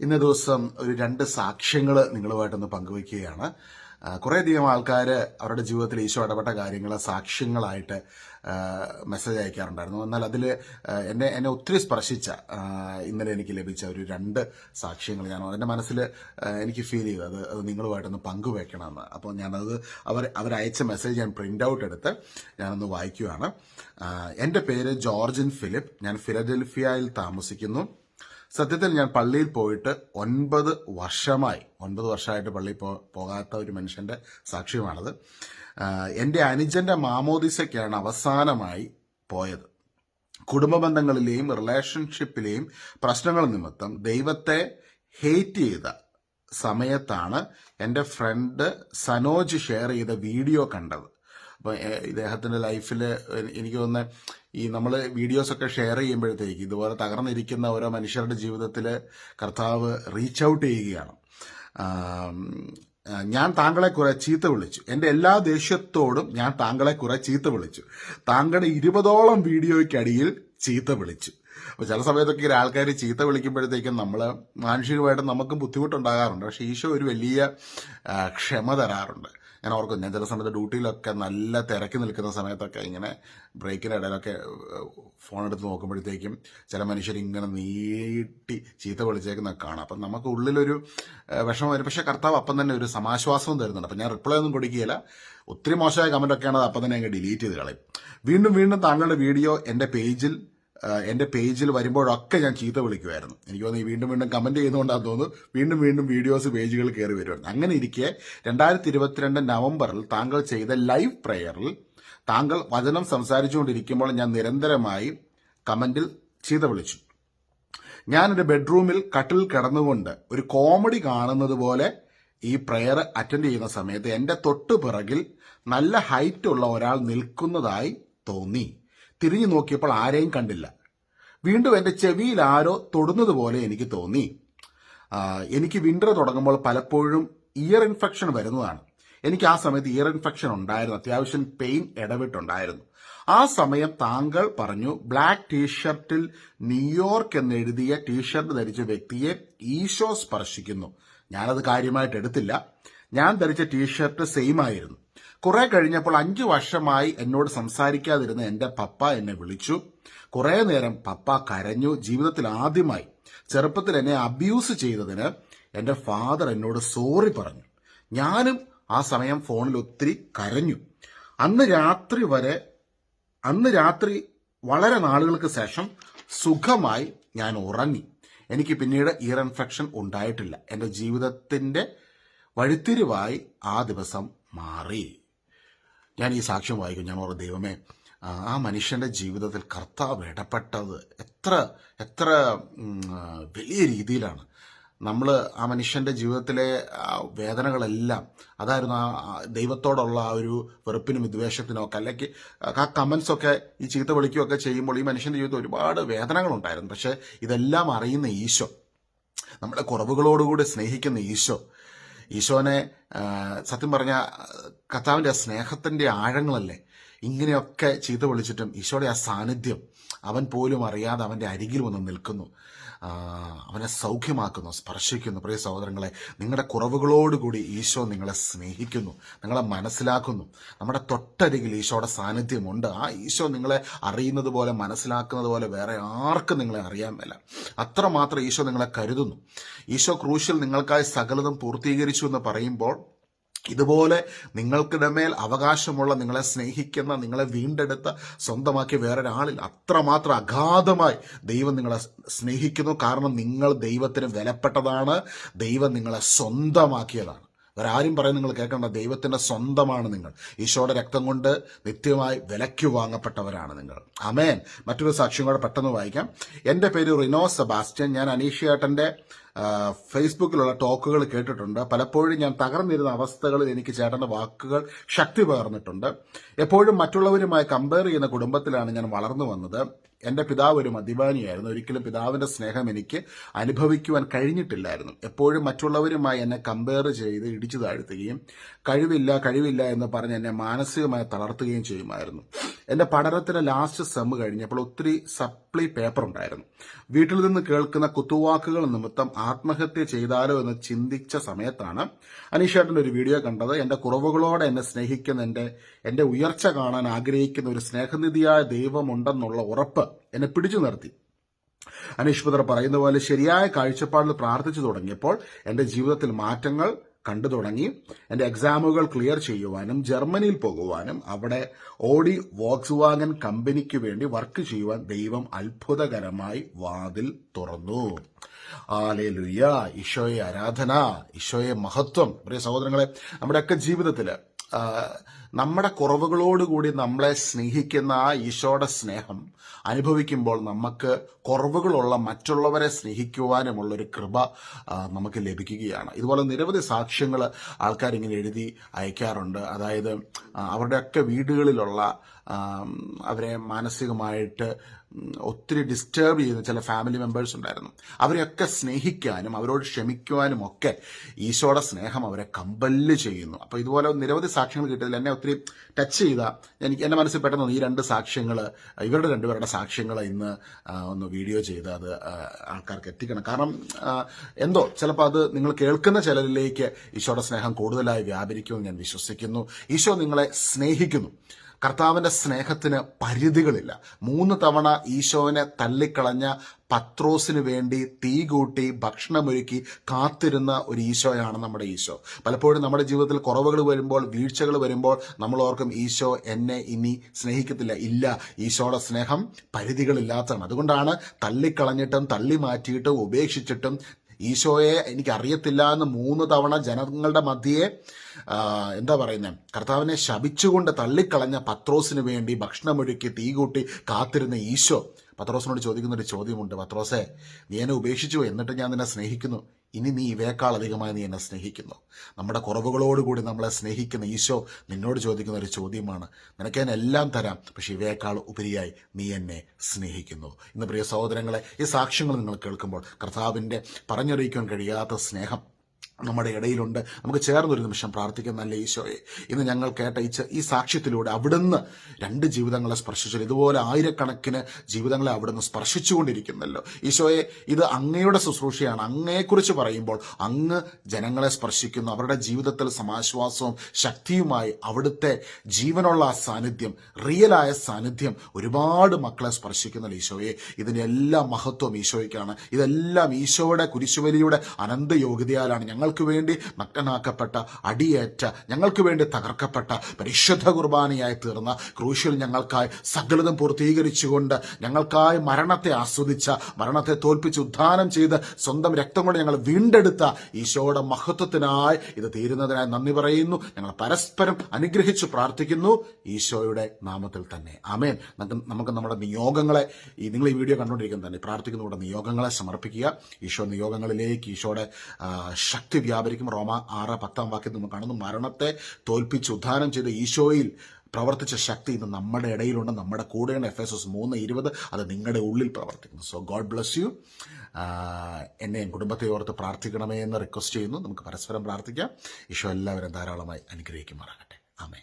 ഇന്ന ദിവസം ഒരു രണ്ട് സാക്ഷ്യങ്ങൾ നിങ്ങളുമായിട്ടൊന്ന് പങ്കുവയ്ക്കുകയാണ്. കുറേയധികം ആൾക്കാർ അവരുടെ ജീവിതത്തിൽ ഈശോ ഇടപെട്ട കാര്യങ്ങൾ സാക്ഷ്യങ്ങളായിട്ട് മെസ്സേജ് അയക്കാറുണ്ടായിരുന്നു. എന്നാൽ അതിൽ എന്നെ എന്നെ ഒത്തിരി സ്പർശിച്ച ഇന്നലെ എനിക്ക് ലഭിച്ച ഒരു രണ്ട് സാക്ഷ്യങ്ങൾ ഞാൻ എന്റെ മനസ്സിൽ എനിക്ക് ഫീൽ ചെയ്തു. അത് അത് നിങ്ങളുമായിട്ടൊന്ന് പങ്കുവെക്കണമെന്ന് അപ്പോൾ ഞാനത് അവർ അവരയച്ച മെസ്സേജ് ഞാൻ പ്രിന്റ് ഔട്ട് എടുത്ത് ഞാനൊന്ന് വായിക്കുകയാണ് എന്റെ പേര് ജോർജിൻ ഫിലിപ്പ്. ഞാൻ ഫിലഡൽഫിയയിൽ താമസിക്കുന്നു. സത്യത്തിൽ ഞാൻ പള്ളിയിൽ പോയിട്ട് ഒൻപത് വർഷമായി ഒൻപത് വർഷമായിട്ട് പള്ളിയിൽ പോകാത്ത ഒരു മനുഷ്യന്റെ സാക്ഷ്യമാണത്. എന്റെ അനുജന്റെ മാമോദിസയ്ക്കാണ് അവസാനമായി പോയത്. കുടുംബ ബന്ധങ്ങളിലെയും റിലേഷൻഷിപ്പിലെയും പ്രശ്നങ്ങൾ നിമിത്തം ദൈവത്തെ ഹേറ്റ് ചെയ്ത സമയത്താണ് എന്റെ ഫ്രണ്ട് സനോജ് ഷെയർ ചെയ്ത വീഡിയോ കണ്ടത്. അപ്പോൾ ഇദ്ദേഹത്തിന്റെ ലൈഫിൽ എനിക്ക് തോന്നുന്നത് ഈ നമ്മൾ വീഡിയോസൊക്കെ ഷെയർ ചെയ്യുമ്പോഴത്തേക്ക് ഇതുപോലെ തകർന്നിരിക്കുന്ന ഓരോ മനുഷ്യരുടെ ജീവിതത്തിൽ കർത്താവ് റീച്ച് ഔട്ട് ചെയ്യുകയാണ്. ഞാൻ താങ്കളെ കുറെ ചീത്ത വിളിച്ചു. എന്റെ എല്ലാ ദേഷ്യത്തോടും ഞാൻ താങ്കളെ കുറെ ചീത്ത വിളിച്ചു. താങ്കളുടെ ഇരുപതോളം വീഡിയോയ്ക്കടിയിൽ ചീത്ത വിളിച്ചു. അപ്പോൾ ചില സമയത്തൊക്കെ ആൾക്കാർ ചീത്ത വിളിക്കുമ്പോഴത്തേക്കും നമ്മൾ മാനുഷികമായിട്ട് നമുക്കും ബുദ്ധിമുട്ടുണ്ടാകാറുണ്ട്. പക്ഷേ ഈശോ ഒരു വലിയ ക്ഷമ തരാറുണ്ട്. ഞാൻ ഓർക്കും ഞാൻ ചില സമയത്ത് ഡ്യൂട്ടിയിലൊക്കെ നല്ല തിരക്കി നിൽക്കുന്ന സമയത്തൊക്കെ ഇങ്ങനെ ബ്രേക്കിന്റെ ഇടയിലൊക്കെ ഫോൺ എടുത്ത് നോക്കുമ്പോഴത്തേക്കും ചില മനുഷ്യർ ഇങ്ങനെ നീട്ടി ചീത്ത വിളിച്ചേക്കുന്നൊക്കെ കാണാം. അപ്പം നമുക്ക് ഉള്ളിലൊരു വിഷമം വരും. പക്ഷേ കർത്താവ് അപ്പം തന്നെ ഒരു സമാശ്വാസവും തരുന്നുണ്ട്. അപ്പം ഞാൻ റിപ്ലൈ ഒന്നും കൊടുക്കുകയില്ല. ഒത്തിരി മോശമായ കമന്റൊക്കെയാണ് അപ്പം തന്നെ അങ്ങ് ഡിലീറ്റ് ചെയ്ത് കളയും. വീണ്ടും വീണ്ടും താങ്കളുടെ വീഡിയോ എന്റെ പേജിൽ എന്റെ പേജിൽ വരുമ്പോഴൊക്കെ ഞാൻ ചീത്ത വിളിക്കുമായിരുന്നു എനിക്ക് തോന്നുന്നു വീണ്ടും വീണ്ടും കമന്റ് ചെയ്യുന്നതുകൊണ്ടാണ് തോന്നുന്നു വീണ്ടും വീണ്ടും വീഡിയോസ് പേജുകൾ കയറി വരുമായിരുന്നു അങ്ങനെ ഇരിക്കെ രണ്ടായിരത്തി ഇരുപത്തിരണ്ട് നവംബറിൽ താങ്കൾ ചെയ്ത ലൈവ് പ്രെയറിൽ താങ്കൾ വചനം സംസാരിച്ചുകൊണ്ടിരിക്കുമ്പോൾ ഞാൻ നിരന്തരമായി കമന്റിൽ ചീത്ത വിളിച്ചു. ഞാനൊരു ബെഡ്റൂമിൽ കട്ടിൽ കിടന്നുകൊണ്ട് ഒരു കോമഡി കാണുന്നത് പോലെ ഈ പ്രെയർ അറ്റൻഡ് ചെയ്യുന്ന സമയത്ത് എന്റെ തൊട്ടു പിറകിൽ നല്ല ഹൈറ്റ് ഉള്ള ഒരാൾ നിൽക്കുന്നതായി തോന്നി. തിരിഞ്ഞു നോക്കിയപ്പോൾ ആരെയും കണ്ടില്ല. വീണ്ടും എന്റെ ചെവിയിൽ ആരോ തൊടുന്നതുപോലെ എനിക്ക് തോന്നി. എനിക്ക് വിന്റർ തുടങ്ങുമ്പോൾ പലപ്പോഴും ഇയർ ഇൻഫെക്ഷൻ വരുന്നതാണ്. എനിക്ക് ആ സമയത്ത് ഇയർ ഇൻഫെക്ഷൻ ഉണ്ടായിരുന്നു. അത്യാവശ്യം പെയിൻ ഇടവിട്ടുണ്ടായിരുന്നു. ആ സമയം താങ്കൾ പറഞ്ഞു ബ്ലാക്ക് ടീഷർട്ടിൽ ന്യൂയോർക്ക് എന്നെഴുതിയ ടീഷർട്ട് ധരിച്ച വ്യക്തിയെ ഈശോ സ്പർശിക്കുന്നു. ഞാനത് കാര്യമായിട്ട് എടുത്തില്ല. ഞാൻ ധരിച്ച ടീഷർട്ട് സെയിം ആയിരുന്നു. കുറെ കഴിഞ്ഞപ്പോൾ അഞ്ചു വർഷമായി എന്നോട് സംസാരിക്കാതിരുന്ന എന്റെ പപ്പ എന്നെ വിളിച്ചു. കുറെ നേരം പപ്പ കരഞ്ഞു. ജീവിതത്തിൽ ആദ്യമായി ചെറുപ്പത്തിൽ എന്നെ അബ്യൂസ് ചെയ്തതിന് എന്റെ ഫാദർ എന്നോട് സോറി പറഞ്ഞു. ഞാനും ആ സമയം ഫോണിൽ ഒത്തിരി കരഞ്ഞു. അന്ന് രാത്രി വരെ അന്ന് രാത്രി വളരെ നാളുകൾക്ക് ശേഷം സുഖമായി ഞാൻ ഉറങ്ങി. എനിക്ക് പിന്നീട് ഇയർ ഇൻഫെക്ഷൻ ഉണ്ടായിട്ടില്ല. എന്റെ ജീവിതത്തിന്റെ വഴിത്തിരിവായി ആ ദിവസം മാറി. ഞാൻ ഈ സാക്ഷ്യം വായിക്കും ഞാൻ ഓർമ്മ ദൈവമേ ആ മനുഷ്യന്റെ ജീവിതത്തിൽ കർത്താവ് ഇടപെട്ടത് എത്ര എത്ര വലിയ രീതിയിലാണ്. നമ്മൾ ആ മനുഷ്യന്റെ ജീവിതത്തിലെ വേദനകളെല്ലാം അതായിരുന്നു ആ ദൈവത്തോടുള്ള ആ ഒരു വെറുപ്പിനും വിദ്വേഷത്തിനും ഒക്കെ അല്ലെങ്കിൽ ആ കമൻസൊക്കെ ഈ ചീത്ത വിളിക്കുകയൊക്കെ ചെയ്യുമ്പോൾ ഈ മനുഷ്യന്റെ ജീവിതത്തിൽ ഒരുപാട് വേദനകളുണ്ടായിരുന്നു. പക്ഷേ ഇതെല്ലാം അറിയുന്ന ഈശോ നമ്മളെ കുറവുകളോടുകൂടി സ്നേഹിക്കുന്ന ഈശോ ഈശോനെ സത്യം പറഞ്ഞ കർത്താവിന്റെ ആ സ്നേഹത്തിന്റെ ആഴങ്ങളല്ലേ? ഇങ്ങനെയൊക്കെ ചീത്ത വിളിച്ചിട്ടും ഈശോയുടെ ആ സാന്നിധ്യം അവൻ പോലും അറിയാതെ അവന്റെ അരികിൽ വന്ന് നിൽക്കുന്നു. അവനെ സൗഖ്യമാക്കുന്നു സ്പർശിക്കുന്നു. പ്രിയ സഹോദരങ്ങളെ നിങ്ങളുടെ കുറവുകളോടുകൂടി ഈശോ നിങ്ങളെ സ്നേഹിക്കുന്നു നിങ്ങളെ മനസ്സിലാക്കുന്നു. നമ്മുടെ തൊട്ടരികിൽ ഈശോയുടെ സാന്നിധ്യമുണ്ട്. ആ ഈശോ നിങ്ങളെ അറിയുന്നത് പോലെ മനസ്സിലാക്കുന്നത് പോലെ വേറെ ആർക്കും നിങ്ങളെ അറിയാൻ മേല. അത്രമാത്രം ഈശോ നിങ്ങളെ കരുതുന്നു. ഈശോ ക്രൂശിൽ നിങ്ങൾക്കായി സകലതും പൂർത്തീകരിച്ചു എന്ന് പറയുമ്പോൾ ഇതുപോലെ നിങ്ങൾക്കിടെ മേൽ അവകാശമുള്ള നിങ്ങളെ സ്നേഹിക്കുന്ന നിങ്ങളെ വീണ്ടെടുത്ത സ്വന്തമാക്കിയ വേറൊരാളിൽ അത്രമാത്രം അഗാധമായി ദൈവം നിങ്ങളെ സ്നേഹിക്കുന്നു. കാരണം നിങ്ങൾ ദൈവത്തിന് വിലപ്പെട്ടതാണ്. ദൈവം നിങ്ങളെ സ്വന്തമാക്കിയതാണ്. ആരും പറയും നിങ്ങൾ കേൾക്കേണ്ട. ദൈവത്തിന്റെ സ്വന്തമാണ് നിങ്ങൾ. ഈശോയുടെ രക്തം കൊണ്ട് നിത്യമായി വിലയ്ക്ക് വാങ്ങപ്പെട്ടവരാണ് നിങ്ങൾ. അമേൻ മറ്റൊരു സാക്ഷ്യം കൂടെ പെട്ടെന്ന് വായിക്കാം. എന്റെ പേര് റിനോ സെബാസ്റ്റ്യൻ. ഞാൻ അനീഷേട്ടന്റെ ഫേസ്ബുക്കിലുള്ള ടോക്കുകൾ കേട്ടിട്ടുണ്ട്. പലപ്പോഴും ഞാൻ തകർന്നിരുന്ന അവസ്ഥകളിൽ എനിക്ക് ചേട്ടന്റെ വാക്കുകൾ ശക്തി പകർന്നിട്ടുണ്ട്. എപ്പോഴും മറ്റുള്ളവരുമായി കമ്പയർ ചെയ്യുന്ന കുടുംബത്തിലാണ് ഞാൻ വളർന്നു വന്നത്. എന്റെ പിതാവ് ഒരു മദ്യപാനിയായിരുന്നു. ഒരിക്കലും പിതാവിന്റെ സ്നേഹം എനിക്ക് അനുഭവിക്കുവാൻ കഴിഞ്ഞിട്ടില്ലായിരുന്നു. എപ്പോഴും മറ്റുള്ളവരുമായി എന്നെ കമ്പയർ ചെയ്ത് ഇടിച്ചു താഴ്ത്തുകയും കഴിവില്ല കഴിവില്ല എന്ന് പറഞ്ഞ് എന്നെ മാനസികമായി തളർത്തുകയും ചെയ്യുമായിരുന്നു. എന്റെ പഠനത്തിലെ ലാസ്റ്റ് സെം കഴിഞ്ഞപ്പോൾ ഒത്തിരി സപ്ലി പേപ്പർ ഉണ്ടായിരുന്നു. വീട്ടിൽ നിന്ന് കേൾക്കുന്ന കുത്തുവാക്കുകൾ നിമിത്തം ആത്മഹത്യ ചെയ്താലോ എന്ന് ചിന്തിച്ച സമയത്താണ് അനീഷേട്ടന്റെ ഒരു വീഡിയോ കണ്ടത്. എന്റെ കുറവുകളോടെ എന്നെ സ്നേഹിക്കുന്ന എന്റെ എന്റെ ഉയർച്ച കാണാൻ ആഗ്രഹിക്കുന്ന ഒരു സ്നേഹനിധിയായ ദൈവമുണ്ടെന്നുള്ള ഉറപ്പ് എന്നെ പിടിച്ചു നിർത്തി. അനീഷ് പുത്ര പറയുന്ന പോലെ ശരിയായ കാഴ്ചപ്പാടിൽ പ്രാർത്ഥിച്ചു തുടങ്ങിയപ്പോൾ എന്റെ ജീവിതത്തിൽ മാറ്റങ്ങൾ കണ്ടു തുടങ്ങി. എന്റെ എക്സാമുകൾ ക്ലിയർ ചെയ്യുവാനും ജർമ്മനിയിൽ പോകുവാനും അവിടെ ഓഡി വോക്സ് വാഗൻ കമ്പനിക്ക് വേണ്ടി വർക്ക് ചെയ്യുവാൻ ദൈവം അത്ഭുതകരമായി വാതിൽ തുറന്നു. ആലേ ലുയ്യ ഈശോയെ ആരാധന ഈശോയെ മഹത്വം. പ്രിയ സഹോദരങ്ങളെ നമ്മുടെയൊക്കെ ജീവിതത്തിൽ നമ്മുടെ കുറവുകളോടുകൂടി നമ്മളെ സ്നേഹിക്കുന്ന ആ ഈശോയുടെ സ്നേഹം അനുഭവിക്കുമ്പോൾ നമുക്ക് കുറവുകളുള്ള മറ്റുള്ളവരെ സ്നേഹിക്കുവാനുമുള്ളൊരു കൃപ നമുക്ക് ലഭിക്കുകയാണ്. ഇതുപോലെ നിരവധി സാക്ഷ്യങ്ങൾ ആൾക്കാർ ഇങ്ങനെ എഴുതി അയക്കാറുണ്ട്. അതായത് അവരുടെയൊക്കെ വീടുകളിലുള്ള അവരെ മാനസികമായിട്ട് ഒത്തിരി ഡിസ്റ്റേബ് ചെയ്യുന്ന ചില ഫാമിലി മെമ്പേഴ്സ് ഉണ്ടായിരുന്നു. അവരെയൊക്കെ സ്നേഹിക്കാനും അവരോട് ക്ഷമിക്കുവാനും ഒക്കെ ഈശോയുടെ സ്നേഹം അവരെ കമ്പല്ല് ചെയ്യുന്നു. അപ്പോൾ ഇതുപോലെ നിരവധി സാക്ഷ്യങ്ങൾ കിട്ടിയതിൽ എന്നെ ഒത്തിരി ടച്ച് ചെയ്ത എനിക്ക് എന്റെ മനസ്സിൽ പെട്ടെന്ന് ഈ രണ്ട് സാക്ഷ്യങ്ങൾ ഇവരുടെ രണ്ടുപേരുടെ സാക്ഷ്യങ്ങൾ ഇന്ന് ഒന്ന് വീഡിയോ ചെയ്ത് അത് ആൾക്കാർക്ക് എത്തിക്കണം. കാരണം എന്തോ ചിലപ്പോൾ അത് നിങ്ങൾ കേൾക്കുന്ന ചിലരിലേക്ക് ഈശോയുടെ സ്നേഹം കൂടുതലായി വ്യാപരിക്കുമെന്ന് ഞാൻ വിശ്വസിക്കുന്നു. ഈശോ നിങ്ങളെ സ്നേഹിക്കുന്നു. കർത്താവിന്റെ സ്നേഹത്തിന് പരിധികളില്ല. മൂന്ന് തവണ ഈശോവിനെ തള്ളിക്കളഞ്ഞ പത്രോസിന് വേണ്ടി തീ കൂട്ടി ഭക്ഷണമൊരുക്കി കാത്തിരുന്ന ഒരു ഈശോയാണ് നമ്മുടെ ഈശോ. പലപ്പോഴും നമ്മുടെ ജീവിതത്തിൽ കുറവുകൾ വരുമ്പോൾ വീഴ്ചകൾ വരുമ്പോൾ നമ്മൾ ഓർക്കും ഈശോ എന്നെ ഇനി സ്നേഹിക്കത്തില്ല. ഇല്ല ഈശോയുടെ സ്നേഹം പരിധികളില്ലാത്തതാണ്. അതുകൊണ്ടാണ് തള്ളിക്കളഞ്ഞിട്ടും തള്ളി മാറ്റിയിട്ടും ഉപേക്ഷിച്ചിട്ടും ഈശോയെ എനിക്ക് അറിയത്തില്ല എന്ന് മൂന്ന് തവണ ജനങ്ങളുടെ മധ്യയെ എന്താ പറയുന്നത് കർത്താവിനെ ശപിച്ചുകൊണ്ട് തള്ളിക്കളഞ്ഞ പത്രോസിന് വേണ്ടി ഭക്ഷണമൊഴുക്കി തീ കൂട്ടി കാത്തിരുന്ന ഈശോ. പത്രോസിനോട് ചോദിക്കുന്ന ഒരു ചോദ്യമുണ്ട്. പത്രോസെ നീ എന്നെ ഉപേക്ഷിച്ചു എന്നിട്ട് ഞാൻ നിന്നെ സ്നേഹിക്കുന്നു. ഇനി നീ ഇവയേക്കാൾ അധികമായി നീ എന്നെ സ്നേഹിക്കുന്നു. നമ്മുടെ കുറവുകളോടുകൂടി നമ്മളെ സ്നേഹിക്കുന്ന ഈശോ നിന്നോട് ചോദിക്കുന്ന ഒരു ചോദ്യമാണ്. നിനക്ക് ഞാൻ എല്ലാം തരാം പക്ഷെ ഇവയേക്കാൾ ഉപരിയായി നീ എന്നെ സ്നേഹിക്കുന്നു. ഇന്ന് പ്രിയ സഹോദരങ്ങളെ ഈ സാക്ഷ്യങ്ങൾ നിങ്ങൾ കേൾക്കുമ്പോൾ കർത്താവിന്റെ പറഞ്ഞറിയിക്കാൻ കഴിയാത്ത സ്നേഹം നമ്മുടെ ഇടയിലുണ്ട്. നമുക്ക് ചേർന്നൊരു നിമിഷം പ്രാർത്ഥിക്കാം നല്ല ഈശോയെ? ഇന്ന് ഞങ്ങൾ കേട്ട ഈ സാക്ഷ്യത്തിലൂടെ അവിടുന്ന് രണ്ട് ജീവിതങ്ങളെ സ്പർശിച്ചു ഇതുപോലെ ആയിരക്കണക്കിന് ജീവിതങ്ങളെ അവിടുന്ന് സ്പർശിച്ചുകൊണ്ടിരിക്കുന്നല്ലോ. ഈശോയെ ഇത് അങ്ങയുടെ ശുശ്രൂഷയാണ്. അങ്ങയെക്കുറിച്ച് പറയുമ്പോൾ അങ്ങ് ജനങ്ങളെ സ്പർശിക്കുന്നു. അവരുടെ ജീവിതത്തിൽ സമാശ്വാസവും ശക്തിയുമായി അവിടുത്തെ ജീവനുള്ള സാന്നിധ്യം റിയലായ സാന്നിധ്യം ഒരുപാട് മക്കളെ സ്പർശിക്കുന്ന ഈശോയെ. ഇതിനെല്ലാം മഹത്വം ഈശോയ്ക്കാണ്. ഇതെല്ലാം ഈശോയുടെ കുരിശുവലിയുടെ അനന്ത യോഗ്യതയാലാണ് ഞങ്ങൾക്ക് വേണ്ടി നഗ്നനാക്കപ്പെട്ട അടിയേറ്റ ഞങ്ങൾക്ക് വേണ്ടി തകർക്കപ്പെട്ട പരിശുദ്ധ കുർബാനയായി തീർന്ന ക്രൂശിൽ ഞങ്ങൾക്കായി സകലതും പൂർത്തീകരിച്ചുകൊണ്ട് ഞങ്ങൾക്കായി മരണത്തെ ആസ്വദിച്ച മരണത്തെ തോൽപ്പിച്ച് ഉദ്ധാനം ചെയ്ത് സ്വന്തം രക്തം കൊണ്ട് ഞങ്ങൾ വീണ്ടെടുത്ത ഈശോയുടെ മഹത്വത്തിനായി ഇത് തീരുന്നതിനായി നന്ദി പറയുന്നു. ഞങ്ങൾ പരസ്പരം അനുഗ്രഹിച്ചു പ്രാർത്ഥിക്കുന്നു. ഈശോയുടെ നാമത്തിൽ തന്നെ. ആമേൻ. നമുക്ക് നമ്മുടെ നിയോഗങ്ങളെ ഈ നിങ്ങൾ ഈ വീഡിയോ കണ്ടുകൊണ്ടിരിക്കുന്ന തന്നെ പ്രാർത്ഥിക്കുന്നതുകൊണ്ട് നിയോഗങ്ങളെ സമർപ്പിക്കുക. ഈശോ നിയോഗങ്ങളിലേക്ക് ഈശോയുടെ ആ, ശക്തി വ്യാപരിക്കും. റോമ ആറ് പത്താം വാക്യം നമ്മൾ കാണുന്നു. മരണത്തെ തോൽപ്പിച്ച് ഉദ്ധാനം ചെയ്ത ഈശോയിൽ പ്രവർത്തിച്ച ശക്തി ഇന്ന് നമ്മുടെ ഇടയിലുണ്ട്. നമ്മുടെ കൂടെയാണ് എഫ് എസ് എസ് മൂന്ന് ഇരുപത്. അത് നിങ്ങളുടെ ഉള്ളിൽ പ്രവർത്തിക്കുന്നു. സോ ഗോഡ് ബ്ലസ് യു എന്നെയും കുടുംബത്തെ ഓർത്ത് പ്രാർത്ഥിക്കണമേ എന്ന് റിക്വസ്റ്റ് ചെയ്യുന്നു. നമുക്ക് പരസ്പരം പ്രാർത്ഥിക്കാം. ഈശോ എല്ലാവരും ധാരാളമായി അനുഗ്രഹിക്കുമാറാകട്ടെ. ആമേ